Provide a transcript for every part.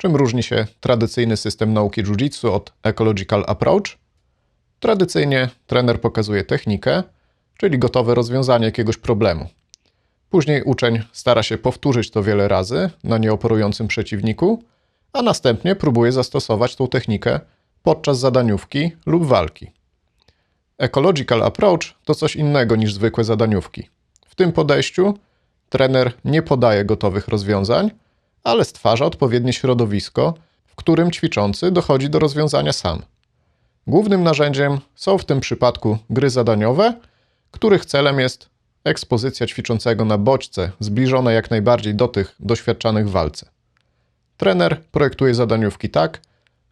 Czym różni się tradycyjny system nauki jiu-jitsu od ecological approach? Tradycyjnie trener pokazuje technikę, czyli gotowe rozwiązanie jakiegoś problemu. Później uczeń stara się powtórzyć to wiele razy na nieoporującym przeciwniku, a następnie próbuje zastosować tą technikę podczas zadaniówki lub walki. Ecological approach to coś innego niż zwykłe zadaniówki. W tym podejściu trener nie podaje gotowych rozwiązań, ale stwarza odpowiednie środowisko, w którym ćwiczący dochodzi do rozwiązania sam. Głównym narzędziem są w tym przypadku gry zadaniowe, których celem jest ekspozycja ćwiczącego na bodźce zbliżone jak najbardziej do tych doświadczanych w walce. Trener projektuje zadaniówki tak,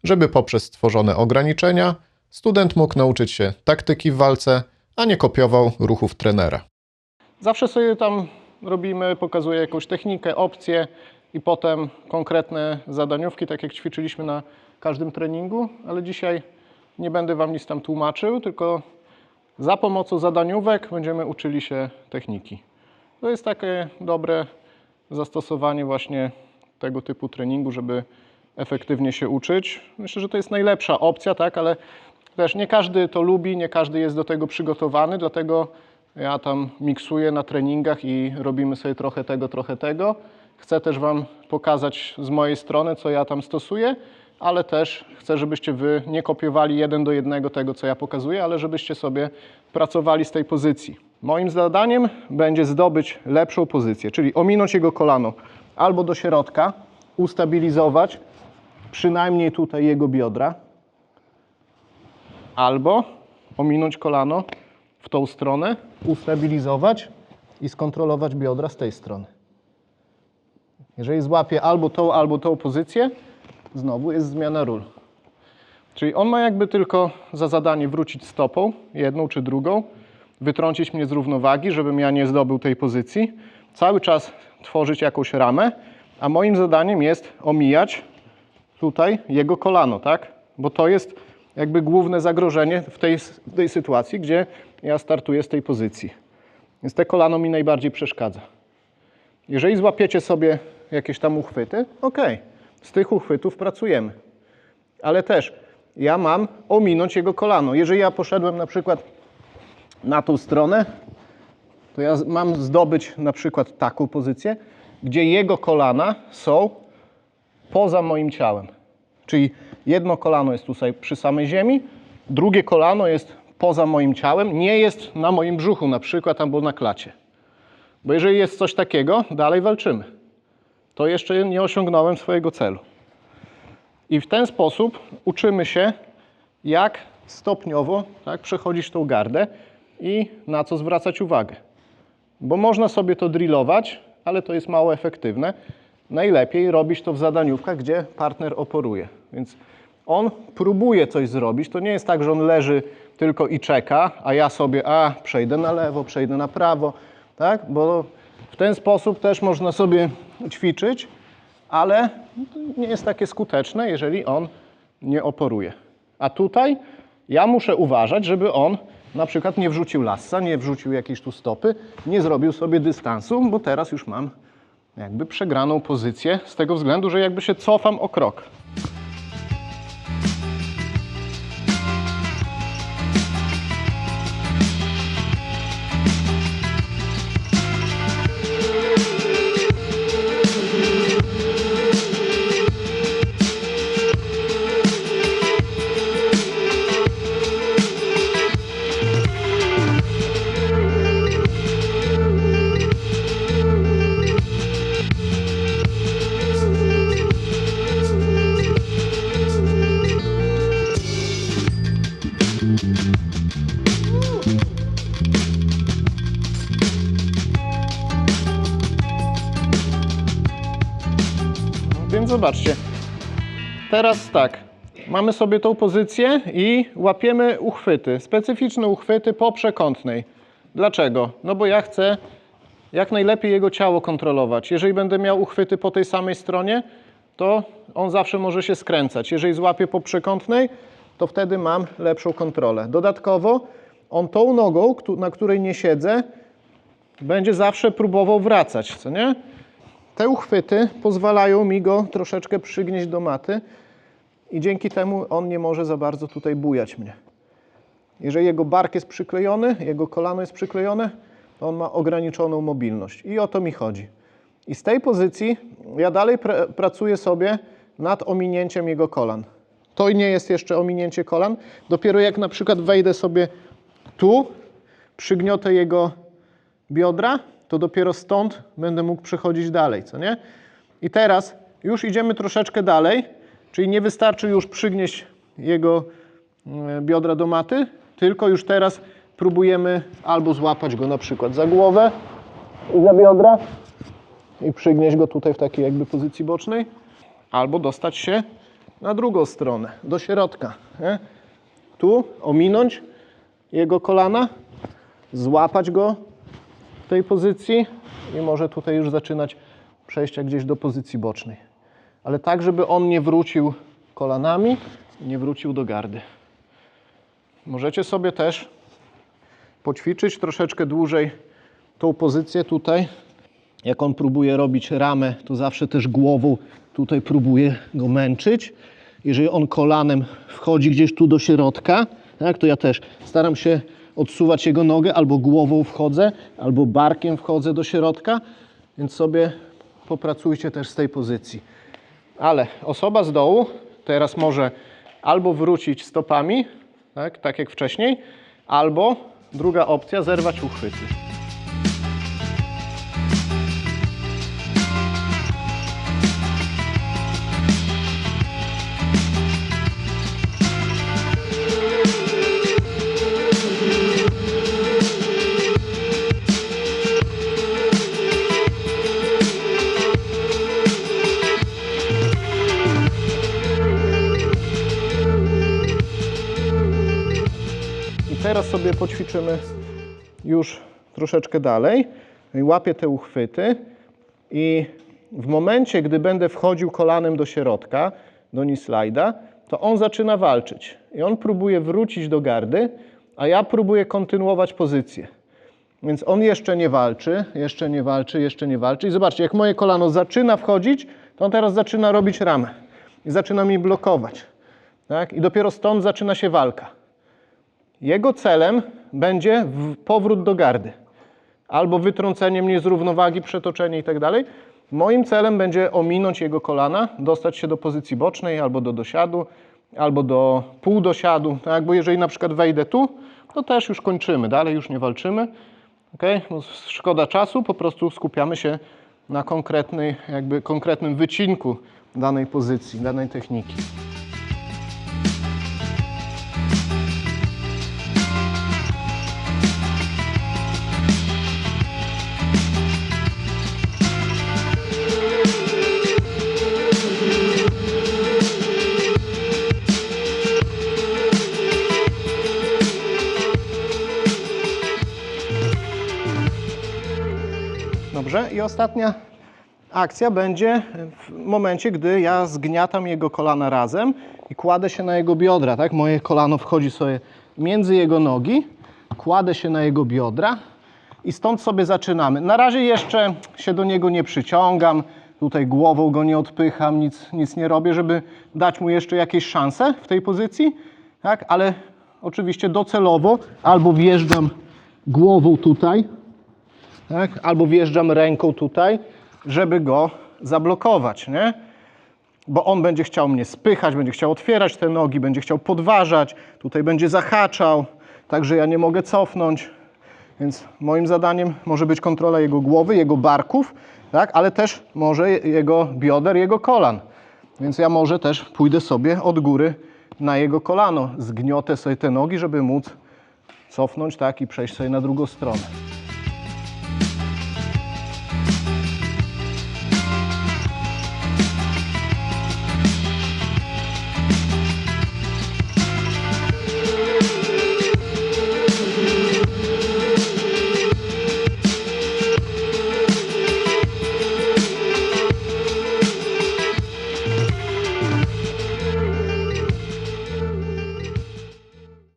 żeby poprzez stworzone ograniczenia student mógł nauczyć się taktyki w walce, a nie kopiował ruchów trenera. Zawsze sobie tam robimy, pokazuję jakąś technikę, opcję i potem konkretne zadaniówki, tak jak ćwiczyliśmy na każdym treningu, ale dzisiaj nie będę Wam nic tam tłumaczył, tylko za pomocą zadaniówek będziemy uczyli się techniki. To jest takie dobre zastosowanie właśnie tego typu treningu, żeby efektywnie się uczyć. Myślę, że to jest najlepsza opcja, tak, ale też nie każdy to lubi, nie każdy jest do tego przygotowany, dlatego ja tam miksuję na treningach i robimy sobie trochę tego, trochę tego. Chcę też Wam pokazać z mojej strony, co ja tam stosuję, ale też chcę, żebyście Wy nie kopiowali jeden do jednego tego, co ja pokazuję, ale żebyście sobie pracowali z tej pozycji. Moim zadaniem będzie zdobyć lepszą pozycję, czyli ominąć jego kolano albo do środka, ustabilizować przynajmniej tutaj jego biodra, albo ominąć kolano w tą stronę, ustabilizować i skontrolować biodra z tej strony. Jeżeli złapie albo tą, albo tą pozycję, znowu jest zmiana ról. Czyli on ma jakby tylko za zadanie wrócić stopą, jedną czy drugą, wytrącić mnie z równowagi, żebym ja nie zdobył tej pozycji, cały czas tworzyć jakąś ramę, a moim zadaniem jest omijać tutaj jego kolano, tak? Bo to jest jakby główne zagrożenie w tej, w tej sytuacji, gdzie ja startuję z tej pozycji. Więc te kolano mi najbardziej przeszkadza. Jeżeli złapiecie sobie jakieś tam uchwyty, ok, z tych uchwytów pracujemy. Ale też ja mam ominąć jego kolano. Jeżeli ja poszedłem na przykład na tą stronę, to ja mam zdobyć na przykład taką pozycję, gdzie jego kolana są poza moim ciałem. Czyli jedno kolano jest tutaj przy samej ziemi, drugie kolano jest poza moim ciałem, nie jest na moim brzuchu na przykład albo na klacie. Bo jeżeli jest coś takiego, dalej walczymy. To jeszcze nie osiągnąłem swojego celu. I w ten sposób uczymy się, jak stopniowo tak, przechodzić tą gardę i na co zwracać uwagę. Bo można sobie to drillować, ale to jest mało efektywne. Najlepiej robić to w zadaniówkach, gdzie partner oporuje. Więc on próbuje coś zrobić. To nie jest tak, że on leży tylko i czeka, a ja sobie, a przejdę na lewo, przejdę na prawo, tak? Bo w ten sposób też można sobie ćwiczyć, ale nie jest takie skuteczne, jeżeli on nie oporuje. A tutaj ja muszę uważać, żeby on na przykład nie wrzucił lassa, nie wrzucił jakiejś tu stopy, nie zrobił sobie dystansu, bo teraz już mam jakby przegraną pozycję z tego względu, że jakby się cofam o krok. Zobaczcie. Teraz tak. Mamy sobie tą pozycję i łapiemy uchwyty, specyficzne uchwyty po przekątnej. Dlaczego? No bo ja chcę jak najlepiej jego ciało kontrolować. Jeżeli będę miał uchwyty po tej samej stronie, to on zawsze może się skręcać. Jeżeli złapię po przekątnej, to wtedy mam lepszą kontrolę. Dodatkowo on tą nogą, na której nie siedzę, będzie zawsze próbował wracać, co nie? Te uchwyty pozwalają mi go troszeczkę przygnieść do maty i dzięki temu on nie może za bardzo tutaj bujać mnie. Jeżeli jego bark jest przyklejony, jego kolano jest przyklejone, to on ma ograniczoną mobilność. I o to mi chodzi. I z tej pozycji ja dalej pr- pracuję sobie nad ominięciem jego kolan. To nie jest jeszcze ominięcie kolan. Dopiero jak na przykład wejdę sobie tu, przygniotę jego biodra, to dopiero stąd będę mógł przechodzić dalej, co nie? I teraz już idziemy troszeczkę dalej, czyli nie wystarczy już przygnieść jego e, biodra do maty, tylko już teraz próbujemy albo złapać go na przykład za głowę i za biodra i przygnieść go tutaj w takiej jakby pozycji bocznej, albo dostać się na drugą stronę, do środka. Nie? Tu ominąć jego kolana, złapać go tej pozycji i może tutaj już zaczynać przejścia gdzieś do pozycji bocznej. Ale tak, żeby on nie wrócił kolanami, nie wrócił do gardy. Możecie sobie też poćwiczyć troszeczkę dłużej tą pozycję tutaj. Jak on próbuje robić ramę, to zawsze też głową tutaj próbuje go męczyć. Jeżeli on kolanem wchodzi gdzieś tu do środka, tak, to ja też staram się odsuwać jego nogę, albo głową wchodzę, albo barkiem wchodzę do środka, więc sobie popracujcie też z tej pozycji. Ale osoba z dołu teraz może albo wrócić stopami, tak, tak jak wcześniej, albo druga opcja, zerwać uchwyty. Teraz sobie poćwiczymy już troszeczkę dalej. Łapię te uchwyty i w momencie, gdy będę wchodził kolanem do środka, do slajda, to on zaczyna walczyć. I on próbuje wrócić do gardy, a ja próbuję kontynuować pozycję. Więc on jeszcze nie walczy, jeszcze nie walczy, jeszcze nie walczy. I zobaczcie, jak moje kolano zaczyna wchodzić, to on teraz zaczyna robić ramę. I zaczyna mi blokować. Tak? I dopiero stąd zaczyna się walka. Jego celem będzie powrót do gardy. Albo wytrącenie mnie z równowagi, przetoczenie i tak. Moim celem będzie ominąć jego kolana, dostać się do pozycji bocznej, albo do dosiadu, albo do półdosiadu. Tak? Bo jeżeli na przykład wejdę tu, to też już kończymy. Dalej już nie walczymy. Okay? Szkoda czasu, po prostu skupiamy się na konkretnej, jakby konkretnym wycinku danej pozycji, danej techniki. Dobrze. I ostatnia akcja będzie w momencie, gdy ja zgniatam jego kolana razem i kładę się na jego biodra. Tak? Moje kolano wchodzi sobie między jego nogi, kładę się na jego biodra i stąd sobie zaczynamy. Na razie jeszcze się do niego nie przyciągam, tutaj głową go nie odpycham, nic, nic nie robię, żeby dać mu jeszcze jakieś szanse w tej pozycji, tak? ale oczywiście docelowo albo wjeżdżam głową tutaj, tak? albo wjeżdżam ręką tutaj, żeby go zablokować, nie? Bo on będzie chciał mnie spychać, będzie chciał otwierać te nogi, będzie chciał podważać, tutaj będzie zahaczał, także ja nie mogę cofnąć. Więc moim zadaniem może być kontrola jego głowy, jego barków, tak? ale też może jego bioder, jego kolan. Więc ja może też pójdę sobie od góry na jego kolano, zgniotę sobie te nogi, żeby móc cofnąć tak i przejść sobie na drugą stronę.